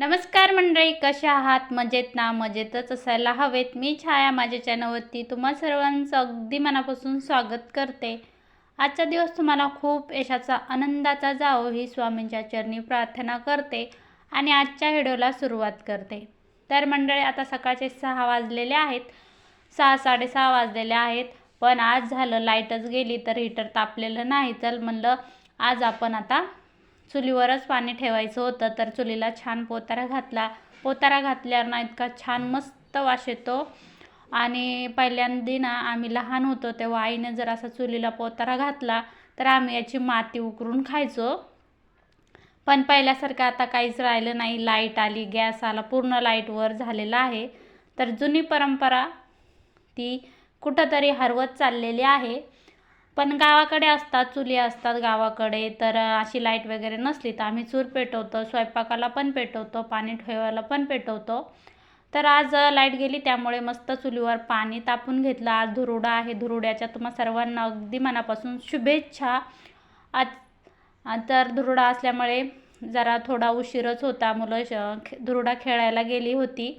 नमस्कार मंडळी कशा आहात? मजेत ना? मजेतच असायला हवेत. मी छाया माझ्या चॅनलवरती तुम्हा सर्वांचं अगदी मनापासून स्वागत करते. आजचा दिवस तुम्हाला खूप यशाचा आनंदाचा जावो ही स्वामींच्या चरणी प्रार्थना करते आणि आजच्या व्हिडिओला सुरुवात करते. तर मंडळी आता सकाळचे सहा वाजलेले आहेत. सहा साडेसहा वाजलेले आहेत. पण आज झालं लाईटच गेली तर हीटर तापलेलं नाही. चल म्हणलं आज आपण आता चुलीवरच पाणी ठेवायचं होतं तर चुलीला छान पोतारा घातला. पोतारा घातल्यावर ना इतका छान मस्त वास येतो. आणि पहिल्यांदा ना आम्ही लहान होतो तेव्हा आईने जर असा चुलीला पोतारा घातला तर आम्ही याची माती उकरून खायचो. पण पहिल्यासारखं आता काहीच राहिलं नाही. लाइट आली गॅस आला पूर्ण लाईटवर झालेला आहे. तर जुनी परंपरा ती कुठंतरी हरवत चाललेली आहे. पण गावाकडे असतात चुली असतात गावाकडे तर अशी लाइट वगैरे नसली तर आम्ही चूर पेटवतो स्वयंपाकाला पण पेटवतो पाणी ठेवायला पण पेटवतो. तर आज लाइट गेली त्यामुळे मस्त चुलीवर पाणी तापून घेतलं. आज धुरुडा आहे धुरुड्याच्या तुम्हा सर्वांना अगदी मनापासून शुभेच्छा. आज तर धुरुडा असल्यामुळे जरा थोडा उशीरच होता. मुलं श धुरुडा खेळायला गेली होती.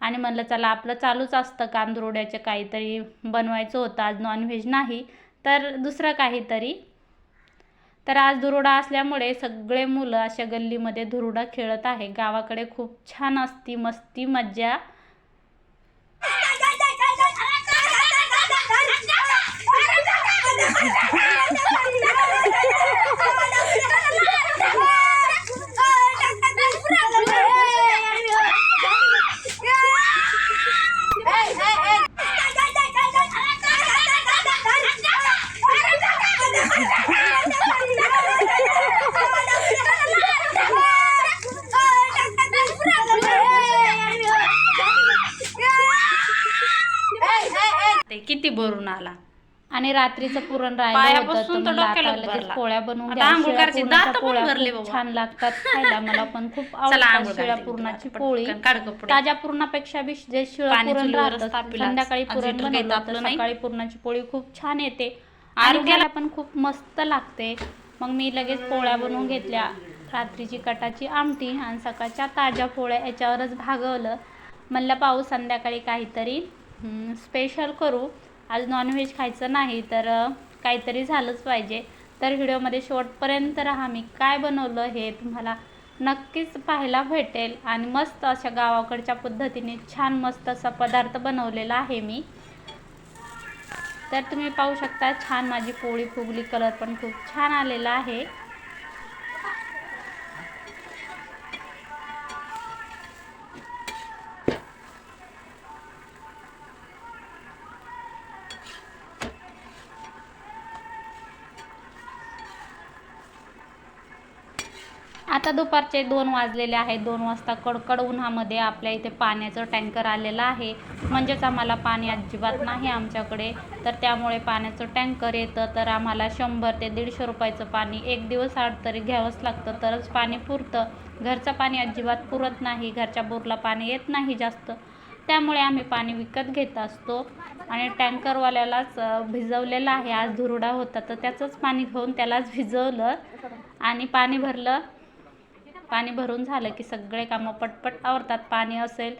आणि म्हणलं चला आपलं चालूच असतं काम धुरुड्याचे काहीतरी बनवायचं होतं. आज नॉनव्हेज नाही. तर दुसरं काहीतरी. तर आज धुरुडा असल्यामुळे सगळे मुलं अशा गल्लीमध्ये धुरुडा खेळत आहे. गावाकडे खूप छान असती मस्ती मज्जा. आणि रात्रीचं पुरण राहिलं पायापासून तर डोक्याला. पोळ्या बनवून आता घ्या. आंघोळ शिळ्या करायची. पुरणाच्या दात पण पोळ्या भरले खूप बाबा. छान लागतात खायला मला पण खूप चला आवडतात आंघोळ शिळ्या घालते पुरणाची तुला. पोळी पटकन काढ कपडे. ताज्या पुरणापेक्षा बी जे शिळं पाणी पुरण चुलीवरच राहतं तापील आज. संध्याकाळी आज पुरण हिटर काही बनवलं तर तापलं नाही. सकाळी पुरणाची पोळी खूप छान येते आरोग्याला पण खूप मस्त लागते मग मी लगेच पोळ्या बनवून घेतल्या रात्रीची कटाची आमटी आणि सकाळच्या ताज्या पोळ्या याच्यावरच भागवलं म्हणलं पाऊस संध्याकाळी काहीतरी स्पेशल करू आज नॉनव्हेज खायचं नाही तर काहीतरी झालंच पाहिजे. तर व्हिडिओमध्ये शेवटपर्यंत राहा. मी काय बनवलं हे तुम्हाला नक्कीच पाहायला भेटेल. आणि मस्त अशा गावाकडच्या पद्धतीने छान मस्त असा पदार्थ बनवलेला आहे मी. तर तुम्ही पाहू शकता छान माझी पोळी फुगली कलर पण खूप छान आलेला आहे. आता दुपारचे दोन वाजलेले आहेत दोन वाजता कडकड उन्हामध्ये आपल्या इथे पाण्याचं टँकर आलेलं आहे. म्हणजेच आम्हाला पाणी अजिबात नाही आमच्याकडे. तर त्यामुळे पाण्याचं टँकर येतं. तर आम्हाला शंभर ते दीडशे रुपयाचं पाणी एक दिवस आड तरी घ्यावंच लागतं. तरच पाणी पुरतं. घरचं पाणी अजिबात पुरत नाही. घरच्या बोरला पाणी येत नाही जास्त. त्यामुळे आम्ही पाणी विकत घेत असतो. आणि टँकरवाल्यालाच भिजवलेलं आहे. आज धुरुडा होता. तर त्याचंच पाणी घेऊन त्यालाच भिजवलं. आणि पाणी भरलं. पाणी भरून झालं की सगळे कामं पटपट आवरतात. पाणी असेल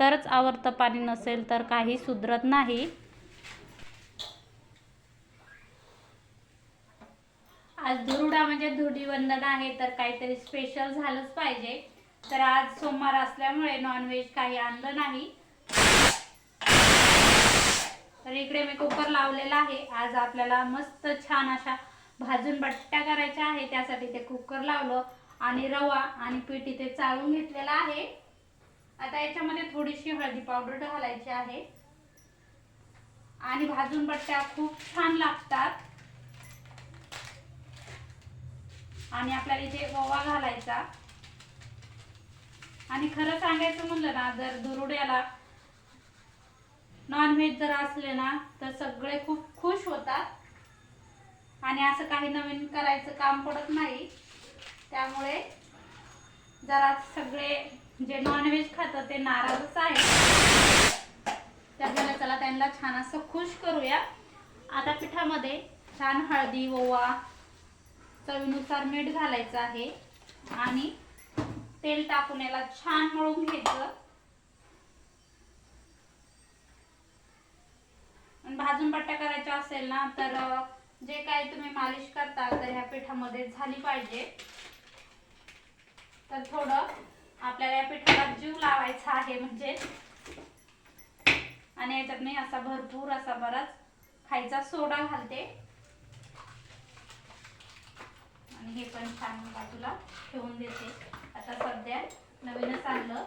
तरच आवरतं पाणी नसेल तर काही सुधरत नाही. आज धुरुडा म्हणजे धुडीवंदन आहे तर काहीतरी स्पेशल झालंच पाहिजे. तर आज सोमवार असल्यामुळे नॉनव्हेज काही आणलं नाही. तर इकडे मी कुकर लावलेला आहे. आज आपल्याला मस्त छान अशा भाजून बट्ट्या करायच्या आहे त्यासाठी ते कुकर लावलं. आणि रवा आणि पीठ इथे चाळून घेतलेला आहे. आता याच्यामध्ये थोडीशी हळदी पावडर घालायची आहे. आणि भाजून बट्ट्या खूप छान लागतात. आणि आपल्याला इथे ओवा घालायचा. आणि खरं सांगायचं म्हणलं ना जर दुरुड्याला नॉनव्हेज जर असले ना तर सगळे खूप खुश होतात. आणि असं काही नवीन करायचं काम पडत नाही. त्यामुळे जरा सगळे जे नॉनव्हेज खातं ते नाराजच आहे त्यामुळे चला त्यांना छान असं खुश करूया. आता पिठामध्ये छान हळदी ओवा चवीनुसार मीठ घालायचं आहे. आणि तेल टाकून याला छान मळून घ्यायचं. भाजून पट्ट्या करायच्या असेल ना तर जे काही तुम्ही मालिश करता तर ह्या पिठामध्ये झाली पाहिजे. तर थोडं आपल्याला या पिठाला जीव लावायचा आहे म्हणजे. आणि याच्यात मी असा भरपूर असा बराच खायचा सोडा घालते. आणि हे पण छान बाजूला ठेवून देते. आता सध्या नवीनच आणलं.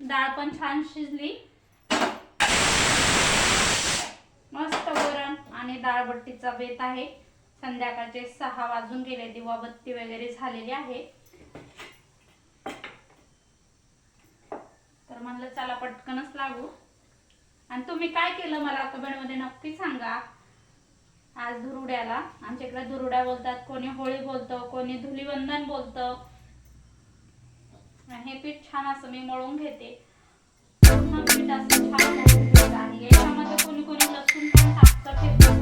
डाळ पण छान शिजली मस्त वरण आणि डाळबट्टीचा बेत आहे. संध्याकाळचे सहा वाजून गेले दिवाबत्ती वगैरे झालेली आहे. तर म्हणलं चला पटकनच लागू. आणि तुम्ही काय केलं मला कमेंटमध्ये नक्की सांगा. आज धुरुड्याला आमच्या इकडे धुरुड्या बोलतात कोणी होळी बोलतं कोणी धुलीवंदन बोलतं. हे पीठ छान असं मी मळून घेते. पूर्ण पीठ असं छान याच्यामध्ये कोणी कोणी लसूण पण टाकतं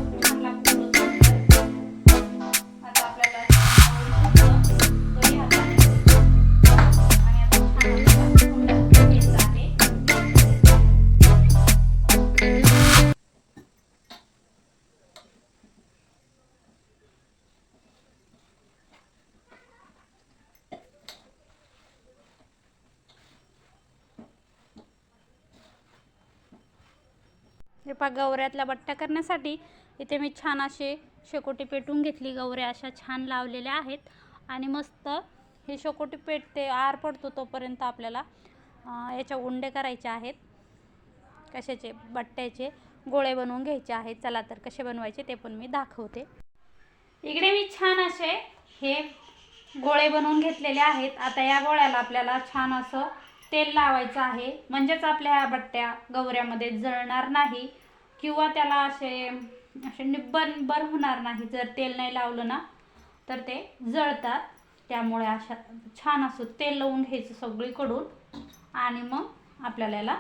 हे पा गवऱ्यातल्या बट्ट्या करण्यासाठी इथे मी छान असे शेकोटी पेटून घेतली. गवऱ्या अशा छान लावलेल्या आहेत. आणि मस्त हे शेकोटी पेटते आर पडतो तोपर्यंत आपल्याला याच्या उंडे करायचे आहेत. कशाचे? बट्ट्याचे. गोळे बनवून घ्यायचे आहेत. चला तर कसे बनवायचे ते पण मी दाखवते. इकडे मी छान असे हे गोळे बनवून घेतलेले आहेत. आता या गोळ्याला आपल्याला छान असं तेल लावायचं आहे. म्हणजेच आपल्या ह्या बट्ट्या गवऱ्यामध्ये जळणार नाही. किंवा त्याला असे असे निब्बर होणार नाही. जर तेल नाही लावलं ना तर ते जळतात. त्यामुळे अशा छान असं तेल लावून घ्यायचं सगळीकडून. आणि मग आपल्याला याला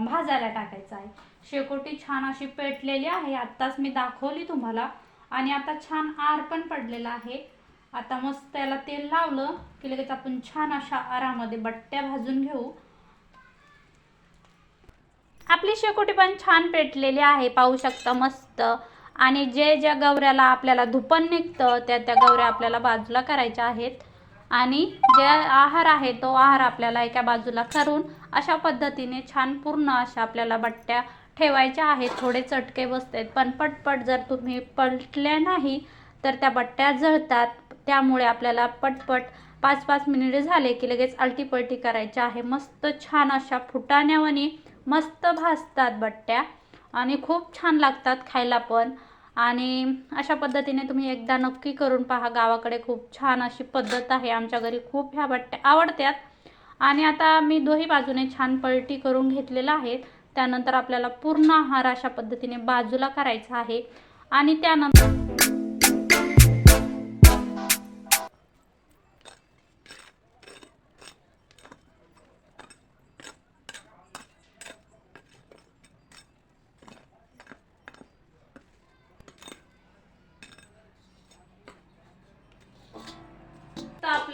भाजायला टाकायचं आहे. शेकोटी छान अशी पेटलेली आहे. आत्ताच मी दाखवली तुम्हाला. आणि आता छान आर पण पडलेला आहे. आता मस्त त्याला तेल लावलं की लगेच आपण छान अशा आरामध्ये बट्ट्या भाजून घेऊ. आपली शेकोटी पण छान पेटलेली आहे पाहू शकता मस्त. आणि जे ज्या गवऱ्याला आपल्याला धुपन निघतं त्या त्या गवऱ्या आपल्याला बाजूला करायच्या आहेत. आणि जे आहार आहे तो आहार आपल्याला एका बाजूला करून अशा पद्धतीने छान पूर्ण अशा आपल्याला बट्ट्या ठेवायच्या आहेत. थोडे चटके बसतात पण पटपट जर तुम्ही पलटल्या नाही तर त्या बट्ट्या जळतात. त्यामुळे आपल्याला पटपट पाच पाच मिनिटे झाले की लगेच अलटीपलटी करायची आहे. मस्त छान अशा फुटाण्यावानी मस्त भाजतात बट्ट्या आणि खूप छान लागतात खायला पण. आणि अशा पद्धतीने तुम्ही एकदा नक्की करून पहा गावाकडे खूप छान अशी पद्धत आहे. आमच्या घरी खूप ह्या बट्ट्या आवडत्यात आणि आता मी दोन्ही बाजूने छान पलटी करून घेतलेला आहे. त्यानंतर आपल्याला पूर्ण आहार अशा पद्धतीने बाजूला करायचा आहे. आणि त्यानंतर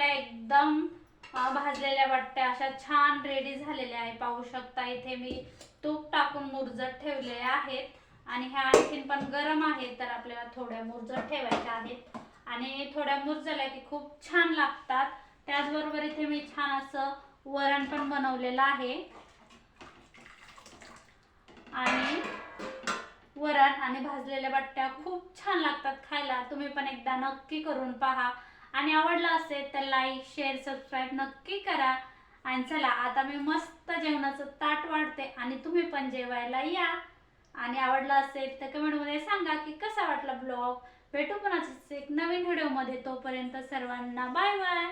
आपल्या एकदम भाजलेल्या बट्ट्या अशा छान रेडी झालेल्या आहे. पाहू शकता इथे मी तूप टाकून मुरजत ठेवले आहेत. आणि ह्या आणखीन पण गरम आहेत तर आपल्याला थोड्या मुरजत ठेवायच्या आहेत. आणि थोड्या मुरजल्या की खूप छान लागतात. त्याचबरोबर इथे मी छान असं वरण पण बनवलेलं आहे. आणि वरण आणि भाजलेल्या बट्ट्या खूप छान लागतात खायला. तुम्ही पण एकदा नक्की करून पहा. आणि आवडलं असेल तर लाईक शेअर सबस्क्राईब नक्की करा. आणि चला आता मी मस्त जेवणाचं ताट वाढते आणि तुम्ही पण जेवायला या. आणि आवडलं असेल तर कमेंटमध्ये सांगा की कसा वाटला ब्लॉग भेटू पण असंच एक नवीन व्हिडिओमध्ये तोपर्यंत सर्वांना बाय बाय